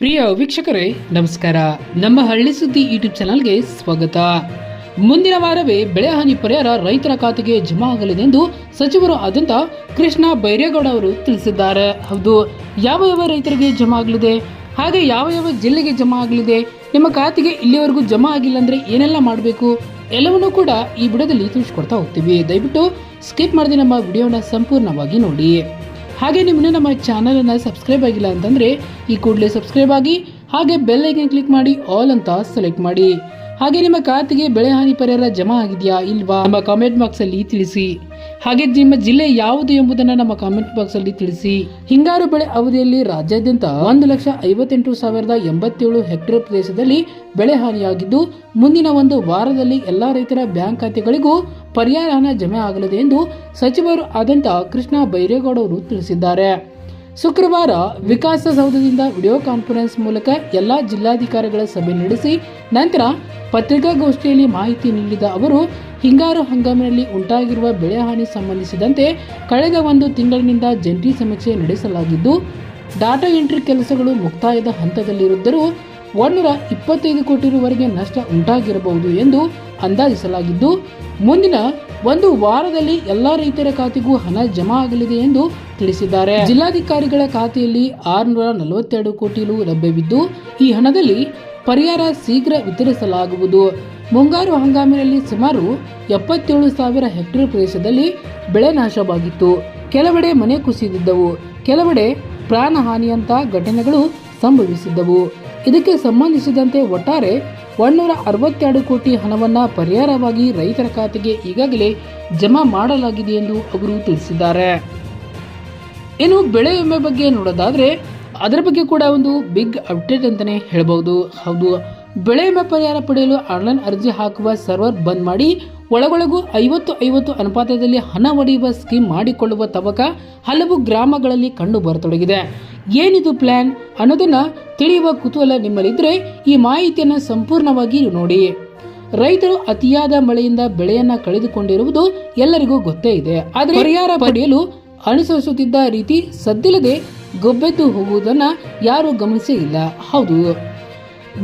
ಪ್ರಿಯ ವೀಕ್ಷಕರೇ, ನಮಸ್ಕಾರ. ನಮ್ಮ ಹಳ್ಳಿ ಸುದ್ದಿ ಯೂಟ್ಯೂಬ್ ಚಾನಲ್ಗೆ ಸ್ವಾಗತ. ಮುಂದಿನ ವಾರವೇ ಬೆಳೆಹಾನಿ ಪರಿಹಾರ ರೈತರ ಖಾತೆಗೆ ಜಮಾ ಆಗಲಿದೆ ಎಂದು ಸಚಿವರು ಆದಂತ ಕೃಷ್ಣ ಬೈರೇಗೌಡ ಅವರು ತಿಳಿಸಿದ್ದಾರೆ. ಹೌದು, ಯಾವ ಯಾವ ರೈತರಿಗೆ ಜಮಾ ಆಗಲಿದೆ? ಹಾಗೆ ಯಾವ ಯಾವ ಜಿಲ್ಲೆಗೆ ಜಮಾ ಆಗಲಿದೆ? ನಿಮ್ಮ ಖಾತೆಗೆ ಇಲ್ಲಿವರೆಗೂ ಜಮಾ ಆಗಿಲ್ಲ ಅಂದ್ರೆ ಏನೆಲ್ಲ ಮಾಡಬೇಕು? ಎಲ್ಲವನ್ನೂ ಕೂಡ ಈ ವಿಡಿಯೋದಲ್ಲಿ ತಿಳಿಸ್ಕೊಡ್ತಾ ಹೋಗ್ತೀವಿ. ದಯವಿಟ್ಟು ಸ್ಕಿಪ್ ಮಾಡದೆ ನಮ್ಮ ವಿಡಿಯೋನ ಸಂಪೂರ್ಣವಾಗಿ ನೋಡಿ. ಹಾಗೆ ನಿಮ್ಮನ್ನ ನಮ್ಮ ಚಾನಲನ್ನು ಸಬ್ಸ್ಕ್ರೈಬ್ ಆಗಿಲ್ಲ ಅಂತಂದರೆ ಈ ಕೂಡಲೇ ಸಬ್ಸ್ಕ್ರೈಬ್ ಆಗಿ, ಹಾಗೆ ಬೆಲ್ ಐಕನ್ ಕ್ಲಿಕ್ ಮಾಡಿ ಆಲ್ ಅಂತ ಸೆಲೆಕ್ಟ್ ಮಾಡಿ. ಹಾಗೆ ನಿಮ್ಮ ಖಾತೆಗೆ ಬೆಳೆ ಹಾನಿ ಪರಿಹಾರ ಜಮಾ ಆಗಿದೆಯಾ ಇಲ್ವಾ ನಮ್ಮ ಕಾಮೆಂಟ್ ಬಾಕ್ಸ್ ಅಲ್ಲಿ ತಿಳಿಸಿ. ಹಾಗೆ ನಿಮ್ಮ ಜಿಲ್ಲೆ ಯಾವುದು ಎಂಬುದನ್ನು ನಮ್ಮ ಕಾಮೆಂಟ್ ಬಾಕ್ಸ್ ಅಲ್ಲಿ ತಿಳಿಸಿ. ಹಿಂಗಾರು ಬೆಳೆ ಅವಧಿಯಲ್ಲಿ ರಾಜ್ಯಾದ್ಯಂತ ಒಂದು ಲಕ್ಷ ಐವತ್ತೆಂಟು ಸಾವಿರದ ಎಂಬತ್ತೇಳು ಹೆಕ್ಟೇರ್ ಪ್ರದೇಶದಲ್ಲಿ ಬೆಳೆ ಹಾನಿಯಾಗಿದ್ದು, ಮುಂದಿನ ಒಂದು ವಾರದಲ್ಲಿ ಎಲ್ಲಾ ರೈತರ ಬ್ಯಾಂಕ್ ಖಾತೆಗಳಿಗೂ ಪರಿಹಾರ ಹಣ ಜಮೆ ಆಗಲಿದೆ ಎಂದು ಸಚಿವರು ಆದಂತ ಕೃಷ್ಣ ಬೈರೇಗೌಡ ಅವರು ತಿಳಿಸಿದ್ದಾರೆ. ಶುಕ್ರವಾರ ವಿಕಾಸಸೌಧದಿಂದ ವಿಡಿಯೋ ಕಾನ್ಫರೆನ್ಸ್ ಮೂಲಕ ಎಲ್ಲಾ ಜಿಲ್ಲಾಧಿಕಾರಿಗಳ ಸಭೆ ನಡೆಸಿ, ನಂತರ ಪತ್ರಿಕಾಗೋಷ್ಠಿಯಲ್ಲಿ ಮಾಹಿತಿ ನೀಡಿದ ಅವರು ಹಿಂಗಾರು ಹಂಗಾಮಿನಲ್ಲಿ ಉಂಟಾಗಿರುವ ಬೆಳೆ ಹಾನಿ ಸಂಬಂಧಿಸಿದಂತೆ ಕಳೆದ ಒಂದು ತಿಂಗಳಿನಿಂದ ಜಂಟಿ ಸಮೀಕ್ಷೆ ನಡೆಸಲಾಗಿದ್ದು, ಡಾಟಾ ಎಂಟ್ರಿ ಕೆಲಸಗಳು ಮುಕ್ತಾಯದ ಹಂತದಲ್ಲಿರುದ್ದರೂ ಒಂದೂರ ಇಪ್ಪತ್ತೈದು ಕೋಟಿ ರೂವರೆಗೆ ನಷ್ಟ ಉಂಟಾಗಿರಬಹುದು ಎಂದು ಅಂದಾಜಿಸಲಾಗಿದ್ದು, ಮುಂದಿನ ಒಂದು ವಾರದಲ್ಲಿ ಎಲ್ಲ ರೈತರ ಖಾತೆಗೂ ಹಣ ಜಮಾ ಆಗಲಿದೆ ಎಂದು ತಿಳಿಸಿದ್ದಾರೆ. ಜಿಲ್ಲಾಧಿಕಾರಿಗಳ ಖಾತೆಯಲ್ಲಿ ಆರುನೂರ ನಲವತ್ತೆರಡು ಕೋಟಿ ಲಭ್ಯವಿದ್ದು, ಈ ಹಣದಲ್ಲಿ ಪರಿಹಾರ ಶೀಘ್ರ ವಿತರಿಸಲಾಗುವುದು. ಮುಂಗಾರು ಹಂಗಾಮಿನಲ್ಲಿ ಸುಮಾರು ಎಪ್ಪತ್ತೇಳು ಸಾವಿರ ಹೆಕ್ಟೇರ್ ಪ್ರದೇಶದಲ್ಲಿ ಬೆಳೆ ನಾಶವಾಗಿತ್ತು. ಕೆಲವೆಡೆ ಮನೆ ಕುಸಿದಿದ್ದವು, ಕೆಲವೆಡೆ ಪ್ರಾಣಹಾನಿಯಂತ ಘಟನೆಗಳು ಸಂಭವಿಸಿದ್ದವು. ಇದಕ್ಕೆ ಸಂಬಂಧಿಸಿದಂತೆ ಒಟ್ಟಾರೆ ಒಂದೂರ ಅರವತ್ತೆರಡು ಕೋಟಿ ಹಣವನ್ನು ಪರಿಹಾರವಾಗಿ ರೈತರ ಖಾತೆಗೆ ಈಗಾಗಲೇ ಜಮಾ ಮಾಡಲಾಗಿದೆ ಎಂದು ಅವರು ತಿಳಿಸಿದ್ದಾರೆ. ಇನ್ನು ಬೆಳೆ ವಿಮೆ ಬಗ್ಗೆ ನೋಡೋದಾದರೆ, ಅದರ ಬಗ್ಗೆ ಕೂಡ ಒಂದು ಬಿಗ್ ಅಪ್ಡೇಟ್ ಅಂತಾನೆ ಹೇಳ್ಬೋದು ಹೌದು ಬೆಳೆ ವಿಮೆ ಪರಿಹಾರ ಪಡೆಯಲು ಆನ್ಲೈನ್ ಅರ್ಜಿ ಹಾಕುವ ಸರ್ವರ್ ಬಂದ್ ಮಾಡಿ ಒಳಗೊಳಗೂ ಐವತ್ತು ಐವತ್ತು ಅನುಪಾತದಲ್ಲಿ ಹಣ ಒಡೆಯುವ ಸ್ಕೀಮ್ ಮಾಡಿಕೊಳ್ಳುವ ತವಕ ಹಲವು ಗ್ರಾಮಗಳಲ್ಲಿ ಕಂಡು ಬರತೊಡಗಿದೆ. ಏನಿದು ಪ್ಲಾನ್? ಅನ್ನೋದನ್ನ ತಿಳಿಯುವ ಕುತೂಹಲ ನಿಮ್ಮಲ್ಲಿದ್ರೆ ಈ ಮಾಹಿತಿಯನ್ನು ಸಂಪೂರ್ಣವಾಗಿ ನೋಡಿ. ರೈತರು ಅತಿಯಾದ ಮಳೆಯಿಂದ ಬೆಳೆಯನ್ನ ಕಳೆದುಕೊಂಡಿರುವುದು ಎಲ್ಲರಿಗೂ ಗೊತ್ತೇ ಇದೆ. ಆದರೆ ಪರಿಹಾರ ಪಡೆಯಲು ಅನುಸರಿಸುತ್ತಿದ್ದ ರೀತಿ ಸದ್ದಿಲ್ಲದೆ ಗೊಬ್ಬೆದ್ದು ಹೋಗುವುದನ್ನು ಯಾರು ಗಮನಿಸೇ ಇಲ್ಲ. ಹೌದು.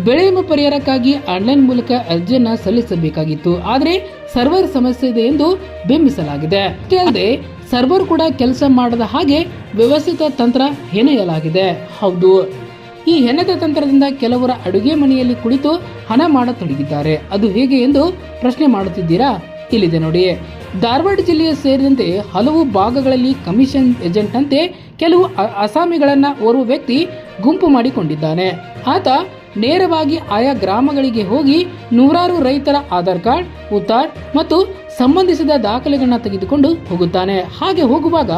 ಬೆಳೆ ವಿಮೆ ಪರಿಹಾರಕ್ಕಾಗಿ ಆನ್ಲೈನ್ ಮೂಲಕ ಅರ್ಜಿಯನ್ನ ಸಲ್ಲಿಸಬೇಕಾಗಿತ್ತು. ಆದರೆ ಸರ್ವರ್ ಸಮಸ್ಯೆ ಇದೆ ಎಂದು ಬಿಂಬಿಸಲಾಗಿದೆ. ಅಷ್ಟೇ ಅಲ್ಲದೆ, ಸರ್ವರ್ ಕೂಡ ಕೆಲಸ ಮಾಡದ ಹಾಗೆ ವ್ಯವಸ್ಥಿತ ತಂತ್ರ ಹೆಣೆಯಲಾಗಿದೆ. ಹೌದು. ಈ ಹೆಣೆದ ತಂತ್ರದಿಂದ ಕೆಲವರ ಅಡುಗೆ ಮನೆಯಲ್ಲಿ ಕುಳಿತು ಹಣ ಮಾಡತೊಡಗಿದ್ದಾರೆ. ಅದು ಹೇಗೆ ಎಂದು ಪ್ರಶ್ನೆ ಮಾಡುತ್ತಿದ್ದೀರಾ? ಇಲ್ಲಿದೆ ನೋಡಿ. ಧಾರವಾಡ ಜಿಲ್ಲೆಯ ಸೇರಿದಂತೆ ಹಲವು ಭಾಗಗಳಲ್ಲಿ ಕಮಿಷನ್ ಏಜೆಂಟ್ ಅಂತೆ ಕೆಲವು ಅಸಾಮಿಗಳನ್ನ ಓರ್ವ ವ್ಯಕ್ತಿ ಗುಂಪು ಮಾಡಿಕೊಂಡಿದ್ದಾನೆ. ಆತ ನೇರವಾಗಿ ಆಯಾ ಗ್ರಾಮಗಳಿಗೆ ಹೋಗಿ ನೂರಾರು ರೈತರ ಆಧಾರ್ ಕಾರ್ಡ್, ಉತ್ತಾರ್ ಮತ್ತು ಸಂಬಂಧಿಸಿದ ದಾಖಲೆಗಳನ್ನ ತೆಗೆದುಕೊಂಡು ಹೋಗುತ್ತಾನೆ. ಹಾಗೆ ಹೋಗುವಾಗ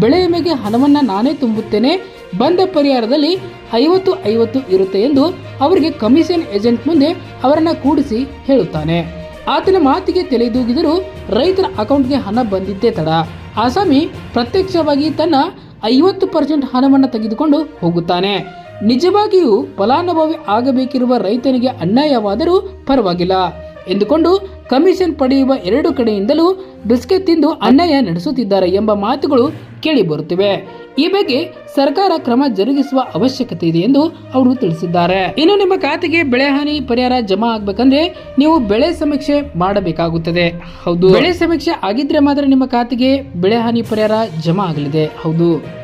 ಬೆಳೆ ವಿಮೆಗೆ ಹಣವನ್ನ ನಾನೇ ತುಂಬುತ್ತೇನೆ, ಬಂದ ಪರಿಹಾರದಲ್ಲಿ ಐವತ್ತು ಐವತ್ತು ಇರುತ್ತೆ ಎಂದು ಅವರಿಗೆ ಕಮಿಷನ್ ಏಜೆಂಟ್ ಮುಂದೆ ಅವರನ್ನ ಕೂಡಿಸಿ ಹೇಳುತ್ತಾನೆ. ಆತನ ಮಾತಿಗೆ ತಲೆದೂಗಿದರೂ ರೈತರ ಅಕೌಂಟ್ಗೆ ಹಣ ಬಂದಿದ್ದೇ ತಡ. ಆಸಾಮಿ ಪ್ರತ್ಯಕ್ಷವಾಗಿ ತನ್ನ ಐವತ್ತು ಪರ್ಸೆಂಟ್ ಹಣವನ್ನು ತೆಗೆದುಕೊಂಡು ಹೋಗುತ್ತಾನೆ. ನಿಜವಾಗಿಯೂ ಫಲಾನುಭವಿ ಆಗಬೇಕಿರುವ ರೈತನಿಗೆ ಅನ್ಯಾಯವಾದರೂ ಪರವಾಗಿಲ್ಲ ಎಂದುಕೊಂಡು ಕಮಿಷನ್ ಪಡೆಯುವ ಎರಡು ಕಡೆಯಿಂದಲೂ ಬಿಸ್ಕೆಟ್ ತಿಂದು ಅನ್ಯಾಯ ನಡೆಸುತ್ತಿದ್ದಾರೆ ಎಂಬ ಮಾತುಗಳು ಕೇಳಿ ಬರುತ್ತಿವೆ. ಈ ಬಗ್ಗೆ ಸರ್ಕಾರ ಕ್ರಮ ಜರುಗಿಸುವ ಅವಶ್ಯಕತೆ ಇದೆ ಎಂದು ಅವರು ತಿಳಿಸಿದ್ದಾರೆ. ಇನ್ನು ನಿಮ್ಮ ಖಾತೆಗೆ ಬೆಳೆ ಹಾನಿ ಪರಿಹಾರ ಜಮಾ ಆಗ್ಬೇಕಂದ್ರೆ ನೀವು ಬೆಳೆ ಸಮೀಕ್ಷೆ ಮಾಡಬೇಕಾಗುತ್ತದೆ. ಹೌದು. ಬೆಳೆ ಸಮೀಕ್ಷೆ ಆಗಿದ್ರೆ ಮಾತ್ರ ನಿಮ್ಮ ಖಾತೆಗೆ ಬೆಳೆ ಹಾನಿ ಪರಿಹಾರ ಜಮಾ ಆಗಲಿದೆ. ಹೌದು.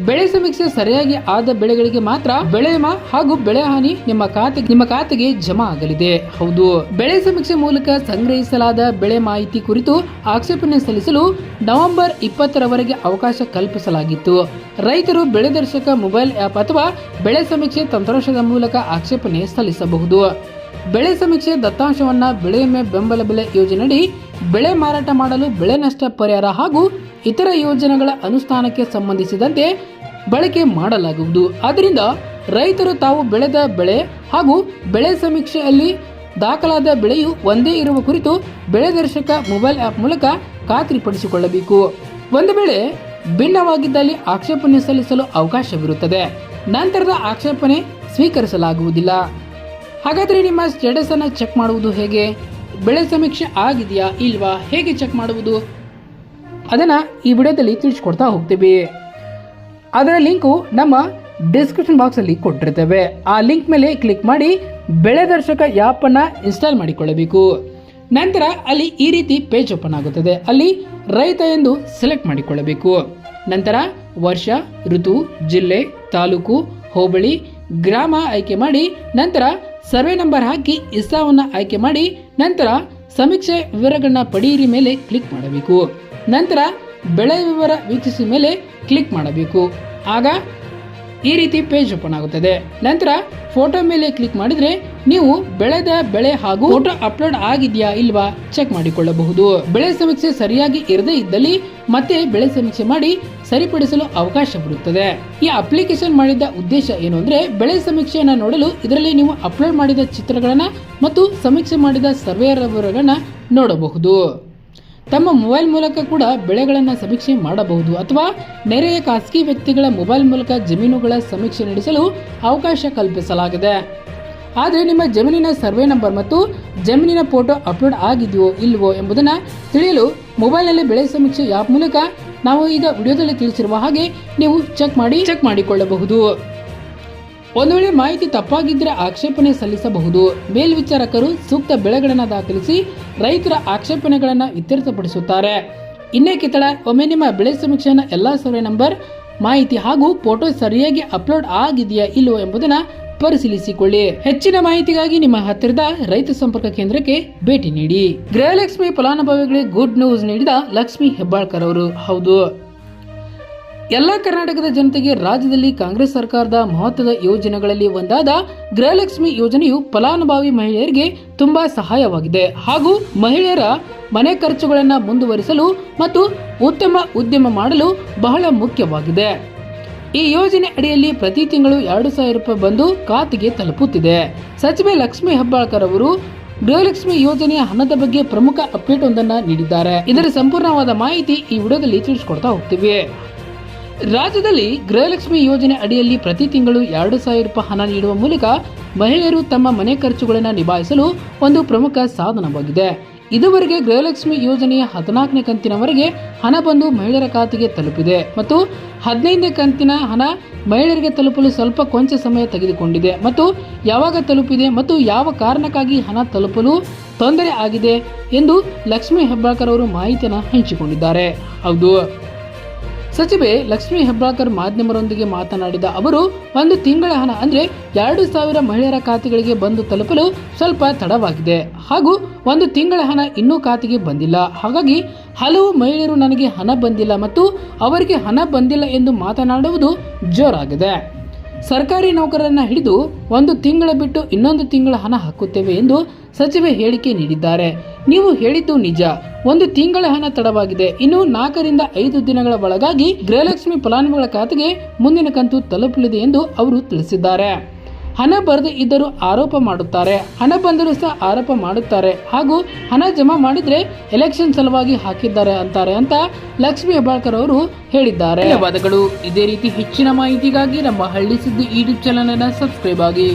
ಬೆಳೆ ಸಮೀಕ್ಷೆ ಸರಿಯಾಗಿ ಆದ ಬೆಳೆಗಳಿಗೆ ಮಾತ್ರ ಬೆಳೆ ಹಾಗೂ ಬೆಳೆ ಹಾನಿ ನಿಮ್ಮ ಖಾತೆ ನಿಮ್ಮ ಖಾತೆಗೆ ಜಮಾ ಆಗಲಿದೆ. ಹೌದು. ಬೆಳೆ ಸಮೀಕ್ಷೆ ಮೂಲಕ ಸಂಗ್ರಹಿಸಲಾದ ಬೆಳೆ ಮಾಹಿತಿ ಕುರಿತು ಆಕ್ಷೇಪಣೆ ಸಲ್ಲಿಸಲು ನವೆಂಬರ್ ಇಪ್ಪತ್ತರವರೆಗೆ ಅವಕಾಶ ಕಲ್ಪಿಸಲಾಗಿತ್ತು. ರೈತರು ಬೆಳೆ ದರ್ಶಕ ಮೊಬೈಲ್ ಆ್ಯಪ್ ಅಥವಾ ಬೆಳೆ ಸಮೀಕ್ಷೆ ತಂತ್ರಾಂಶದ ಮೂಲಕ ಆಕ್ಷೇಪಣೆ ಸಲ್ಲಿಸಬಹುದು. ಬೆಳೆ ಸಮೀಕ್ಷೆ ದತ್ತಾಂಶವನ್ನ ಬೆಳೆ ವಿಮೆ ಬೆಂಬಲ ಬೆಲೆ ಯೋಜನೆಯಡಿ ಬೆಳೆ ಮಾರಾಟ ಮಾಡಲು ಬೆಳೆ ನಷ್ಟ ಪರಿಹಾರ ಹಾಗೂ ಇತರ ಯೋಜನೆಗಳ ಅನುಷ್ಠಾನಕ್ಕೆ ಸಂಬಂಧಿಸಿದಂತೆ ಬಳಕೆ ಮಾಡಲಾಗುವುದು. ಆದ್ದರಿಂದ ರೈತರು ತಾವು ಬೆಳೆದ ಬೆಳೆ ಹಾಗೂ ಬೆಳೆ ಸಮೀಕ್ಷೆಯಲ್ಲಿ ದಾಖಲಾದ ಬೆಳೆಯು ಒಂದೇ ಇರುವ ಕುರಿತು ಬೆಳೆ ದರ್ಶಕ ಮೊಬೈಲ್ ಆ್ಯಪ್ ಮೂಲಕ ಖಾತ್ರಿಪಡಿಸಿಕೊಳ್ಳಬೇಕು. ಒಂದು ವೇಳೆ ಭಿನ್ನವಾಗಿದ್ದಲ್ಲಿ ಆಕ್ಷೇಪಣೆ ಸಲ್ಲಿಸಲು ಅವಕಾಶವಿರುತ್ತದೆ. ನಂತರದ ಆಕ್ಷೇಪಣೆ ಸ್ವೀಕರಿಸಲಾಗುವುದಿಲ್ಲ. ಹಾಗಾದರೆ ನಿಮ್ಮ ಸ್ಟೇಟಸನ್ನು ಚೆಕ್ ಮಾಡುವುದು ಹೇಗೆ? ಬೆಳೆ ಸಮೀಕ್ಷೆ ಆಗಿದೆಯಾ ಇಲ್ವಾ? ಹೇಗೆ ಚೆಕ್ ಮಾಡುವುದು? ಅದನ್ನು ಈ ವಿಡಿಯೋದಲ್ಲಿ ತಿಳಿಸ್ಕೊಡ್ತಾ ಹೋಗ್ತೀವಿ. ಅದರ ಲಿಂಕು ನಮ್ಮ ಡಿಸ್ಕ್ರಿಪ್ಷನ್ ಬಾಕ್ಸಲ್ಲಿ ಕೊಟ್ಟಿರ್ತೇವೆ. ಆ ಲಿಂಕ್ ಮೇಲೆ ಕ್ಲಿಕ್ ಮಾಡಿ ಬೆಳೆ ದರ್ಶಕ ಆ್ಯಪನ್ನು ಇನ್ಸ್ಟಾಲ್ ಮಾಡಿಕೊಳ್ಳಬೇಕು. ನಂತರ ಅಲ್ಲಿ ಈ ರೀತಿ ಪೇಜ್ ಓಪನ್ ಆಗುತ್ತದೆ. ಅಲ್ಲಿ ರೈತ ಎಂದು ಸೆಲೆಕ್ಟ್ ಮಾಡಿಕೊಳ್ಳಬೇಕು. ನಂತರ ವರ್ಷ, ಋತು, ಜಿಲ್ಲೆ, ತಾಲೂಕು, ಹೋಬಳಿ, ಗ್ರಾಮ ಆಯ್ಕೆ ಮಾಡಿ ನಂತರ ಸರ್ವೆ ನಂಬರ್ ಹಾಕಿ ಇಸ್ಸಾವನ್ನು ಆಯ್ಕೆ ಮಾಡಿ ನಂತರ ಸಮೀಕ್ಷೆ ವಿವರಗಳನ್ನ ಪಡೆಯಿರಿ ಮೇಲೆ ಕ್ಲಿಕ್ ಮಾಡಬೇಕು. ನಂತರ ಬೆಳೆ ವಿವರ ವೀಕ್ಷಿಸಿದ ಮೇಲೆ ಕ್ಲಿಕ್ ಮಾಡಬೇಕು. ಆಗ ಈ ರೀತಿ ಪೇಜ್ ಓಪನ್ ಆಗುತ್ತದೆ. ನಂತರ ಫೋಟೋ ಮೇಲೆ ಕ್ಲಿಕ್ ಮಾಡಿದ್ರೆ ನೀವು ಬೆಳೆದ ಬೆಳೆ ಹಾಗೂ ಫೋಟೋ ಅಪ್ಲೋಡ್ ಆಗಿದೆಯಾ ಇಲ್ವಾ ಚೆಕ್ ಮಾಡಿಕೊಳ್ಳಬಹುದು. ಬೆಳೆ ಸಮೀಕ್ಷೆ ಸರಿಯಾಗಿ ಇರದೇ ಇದ್ದಲ್ಲಿ ಮತ್ತೆ ಬೆಳೆ ಸಮೀಕ್ಷೆ ಮಾಡಿ ಸರಿಪಡಿಸಲು ಅವಕಾಶ ಬರುತ್ತದೆ. ಈ ಅಪ್ಲಿಕೇಶನ್ ಮಾಡಿದ ಉದ್ದೇಶ ಏನು ಅಂದ್ರೆ ಬೆಳೆ ಸಮೀಕ್ಷೆಯನ್ನ ನೋಡಲು ಇದರಲ್ಲಿ ನೀವು ಅಪ್ಲೋಡ್ ಮಾಡಿದ ಚಿತ್ರಗಳನ್ನ ಮತ್ತು ಸಮೀಕ್ಷೆ ಮಾಡಿದ ಸರ್ವೇರ್ ವಿವರಗಳನ್ನ ನೋಡಬಹುದು. ತಮ್ಮ ಮೊಬೈಲ್ ಮೂಲಕ ಕೂಡ ಬೆಳೆಗಳನ್ನು ಸಮೀಕ್ಷೆ ಮಾಡಬಹುದು ಅಥವಾ ನೆರೆಯ ಖಾಸಗಿ ವ್ಯಕ್ತಿಗಳ ಮೊಬೈಲ್ ಮೂಲಕ ಜಮೀನುಗಳ ಸಮೀಕ್ಷೆ ನಡೆಸಲು ಅವಕಾಶ ಕಲ್ಪಿಸಲಾಗಿದೆ. ಆದರೆ ನಿಮ್ಮ ಜಮೀನಿನ ಸರ್ವೆ ನಂಬರ್ ಮತ್ತು ಜಮೀನಿನ ಫೋಟೋ ಅಪ್ಲೋಡ್ ಆಗಿದೆಯೋ ಇಲ್ವೋ ಎಂಬುದನ್ನು ತಿಳಿಯಲು ಮೊಬೈಲ್ನಲ್ಲಿ ಬೆಳೆ ಸಮೀಕ್ಷೆ ಆ್ಯಪ್ ಮೂಲಕ ನಾವು ಈಗ ವಿಡಿಯೋದಲ್ಲಿ ತಿಳಿಸಿರುವ ಹಾಗೆ ನೀವು ಚೆಕ್ ಮಾಡಿ, ಚೆಕ್ ಮಾಡಿಕೊಳ್ಳಬಹುದು. ಒಂದು ವೇಳೆ ಮಾಹಿತಿ ತಪ್ಪಾಗಿದ್ದರೆ ಆಕ್ಷೇಪಣೆ ಸಲ್ಲಿಸಬಹುದು. ಮೇಲ್ವಿಚಾರಕರು ಸೂಕ್ತ ಬೆಳೆಗಳನ್ನು ದಾಖಲಿಸಿ ರೈತರ ಆಕ್ಷೇಪಣೆಗಳನ್ನು ಇತ್ಯರ್ಥಪಡಿಸುತ್ತಾರೆ. ಇನ್ನೇ ಕಿತ್ತಳ, ಒಮ್ಮೆ ನಿಮ್ಮ ಬೆಳೆ ಸಮೀಕ್ಷೆಯನ್ನು ಎಲ್ಲ ಸರ್ವೆ ನಂಬರ್, ಮಾಹಿತಿ ಹಾಗೂ ಫೋಟೋ ಸರಿಯಾಗಿ ಅಪ್ಲೋಡ್ ಆಗಿದೆಯಾ ಇಲ್ಲವೋ ಎಂಬುದನ್ನು ಪರಿಶೀಲಿಸಿಕೊಳ್ಳಿ. ಹೆಚ್ಚಿನ ಮಾಹಿತಿಗಾಗಿ ನಿಮ್ಮ ಹತ್ತಿರದ ರೈತ ಸಂಪರ್ಕ ಕೇಂದ್ರಕ್ಕೆ ಭೇಟಿ ನೀಡಿ. ಗೃಹಲಕ್ಷ್ಮಿ ಫಲಾನುಭವಿಗಳಿಗೆ ಗುಡ್ ನ್ಯೂಸ್ ನೀಡಿದ ಲಕ್ಷ್ಮಿ ಹೆಬ್ಬಾಳ್ಕರ್ ಅವರು. ಹೌದು. ಎಲ್ಲ ಕರ್ನಾಟಕದ ಜನತೆಗೆ ರಾಜ್ಯದಲ್ಲಿ ಕಾಂಗ್ರೆಸ್ ಸರ್ಕಾರದ ಮಹತ್ವದ ಯೋಜನೆಗಳಲ್ಲಿ ಒಂದಾದ ಗೃಹಲಕ್ಷ್ಮಿ ಯೋಜನೆಯು ಫಲಾನುಭವಿ ಮಹಿಳೆಯರಿಗೆ ತುಂಬಾ ಸಹಾಯವಾಗಿದೆ. ಹಾಗೂ ಮಹಿಳೆಯರ ಮನೆ ಖರ್ಚುಗಳನ್ನು ಮುಂದುವರಿಸಲು ಮತ್ತು ಉತ್ತಮ ಉದ್ಯಮ ಮಾಡಲು ಬಹಳ ಮುಖ್ಯವಾಗಿದೆ. ಈ ಯೋಜನೆ ಅಡಿಯಲ್ಲಿ ಪ್ರತಿ ತಿಂಗಳು ಎರಡು ಸಾವಿರ ರೂಪಾಯಿ ಬಂದು ಖಾತೆಗೆ ತಲುಪುತ್ತಿದೆ. ಸಚಿವೆ ಲಕ್ಷ್ಮಿ ಹೆಬ್ಬಾಳ್ಕರ್ ಅವರು ಗೃಹಲಕ್ಷ್ಮಿ ಯೋಜನೆಯ ಹಣದ ಬಗ್ಗೆ ಪ್ರಮುಖ ಅಪ್ಡೇಟ್ ಒಂದನ್ನ ನೀಡಿದ್ದಾರೆ. ಇದರ ಸಂಪೂರ್ಣವಾದ ಮಾಹಿತಿ ಈ ವಿಡಿಯೋದಲ್ಲಿ ತಿಳಿಸಿಕೊಡ್ತಾ ಹೋಗ್ತೀವಿ. ರಾಜ್ಯದಲ್ಲಿ ಗೃಹಲಕ್ಷ್ಮಿ ಯೋಜನೆ ಅಡಿಯಲ್ಲಿ ಪ್ರತಿ ತಿಂಗಳು ಎರಡು ಸಾವಿರ ರೂಪಾಯಿ ಹಣ ನೀಡುವ ಮೂಲಕ ಮಹಿಳೆಯರು ತಮ್ಮ ಮನೆ ಖರ್ಚುಗಳನ್ನು ನಿಭಾಯಿಸಲು ಒಂದು ಪ್ರಮುಖ ಸಾಧನವಾಗಿದೆ ಇದುವರೆಗೆ ಗೃಹಲಕ್ಷ್ಮಿ ಯೋಜನೆಯ ಹದಿನಾಲ್ಕನೇ ಕಂತಿನವರೆಗೆ ಹಣ ಬಂದು ಮಹಿಳೆಯರ ಖಾತೆಗೆ ತಲುಪಿದೆ ಮತ್ತು ಹದಿನೈದನೇ ಕಂತಿನ ಹಣ ಮಹಿಳೆಯರಿಗೆ ತಲುಪಲು ಸ್ವಲ್ಪ ಕೊಂಚ ಸಮಯ ತೆಗೆದುಕೊಂಡಿದೆ ಮತ್ತು ಯಾವಾಗ ತಲುಪಿದೆ ಮತ್ತು ಯಾವ ಕಾರಣಕ್ಕಾಗಿ ಹಣ ತಲುಪಲು ತೊಂದರೆ ಆಗಿದೆ ಎಂದು ಲಕ್ಷ್ಮೀ ಹೆಬ್ಬಾಳ್ಕರ್ ಅವರು ಮಾಹಿತಿಯನ್ನು ಹಂಚಿಕೊಂಡಿದ್ದಾರೆ. ಹೌದು ಸಚಿವೆ ಲಕ್ಷ್ಮೀ ಹೆಬ್ರಾಕರ್ ಮಾಧ್ಯಮರೊಂದಿಗೆ ಮಾತನಾಡಿದ ಅವರು, ಒಂದು ತಿಂಗಳ ಹಣ ಅಂದ್ರೆ ಎರಡು ಸಾವಿರ ಮಹಿಳೆಯರ ಖಾತೆಗಳಿಗೆ ಬಂದು ತಲುಪಲು ಸ್ವಲ್ಪ ತಡವಾಗಿದೆ. ಹಾಗೂ ಒಂದು ತಿಂಗಳ ಹಣ ಇನ್ನೂ ಖಾತೆಗೆ ಬಂದಿಲ್ಲ. ಹಾಗಾಗಿ ಹಲವು ಮಹಿಳೆಯರು ನನಗೆ ಹಣ ಬಂದಿಲ್ಲ ಮತ್ತು ಅವರಿಗೆ ಹಣ ಬಂದಿಲ್ಲ ಎಂದು ಮಾತನಾಡುವುದು ಜೋರಾಗಿದೆ. ಸರ್ಕಾರಿ ನೌಕರರನ್ನ ಹಿಡಿದು ಒಂದು ತಿಂಗಳ ಬಿಟ್ಟು ಇನ್ನೊಂದು ತಿಂಗಳ ಹಣ ಹಾಕುತ್ತೇವೆ ಎಂದು ಸಚಿವೆ ಹೇಳಿಕೆ ನೀಡಿದ್ದಾರೆ. ನೀವು ಹೇಳಿದ್ದು ನಿಜ. ಒಂದು ತಿಂಗಳ ಹಣ ತಡವಾಗಿದೆ. ಇನ್ನು ನಾಲ್ಕರಿಂದ ಐದು ದಿನಗಳ ಒಳಗಾಗಿ ಗೃಹಲಕ್ಷ್ಮಿ ಫಲಾನುಭವಿಗಳ ಖಾತೆಗೆ ಮುಂದಿನ ಕಂತು ತಲುಪಲಿದೆ ಎಂದು ಅವರು ತಿಳಿಸಿದ್ದಾರೆ. ಹಣ ಬರದೇ ಇದ್ದರೂ ಆರೋಪ ಮಾಡುತ್ತಾರೆ. ಹಣ ಬಂದರೂ ಸಹ ಆರೋಪ ಮಾಡುತ್ತಾರೆ. ಹಾಗೂ ಹಣ ಜಮಾ ಮಾಡಿದ್ರೆ ಎಲೆಕ್ಷನ್ ಸಲುವಾಗಿ ಹಾಕಿದ್ದಾರೆ ಅಂತಾರೆ ಅಂತ ಲಕ್ಷ್ಮಿ ಹೆಬ್ಬಾಳ್ಕರ್ ಅವರು ಹೇಳಿದ್ದಾರೆ. ಧನ್ಯವಾದಗಳು. ಇದೇ ರೀತಿ ಹೆಚ್ಚಿನ ಮಾಹಿತಿಗಾಗಿ ನಮ್ಮ ಹಳ್ಳಿ ಸುದ್ದಿ ಯೂಟ್ಯೂಬ್ ಚಾನಲ್ ಅನ್ನು ಸಬ್ಸ್ಕ್ರೈಬ್ ಆಗಿ.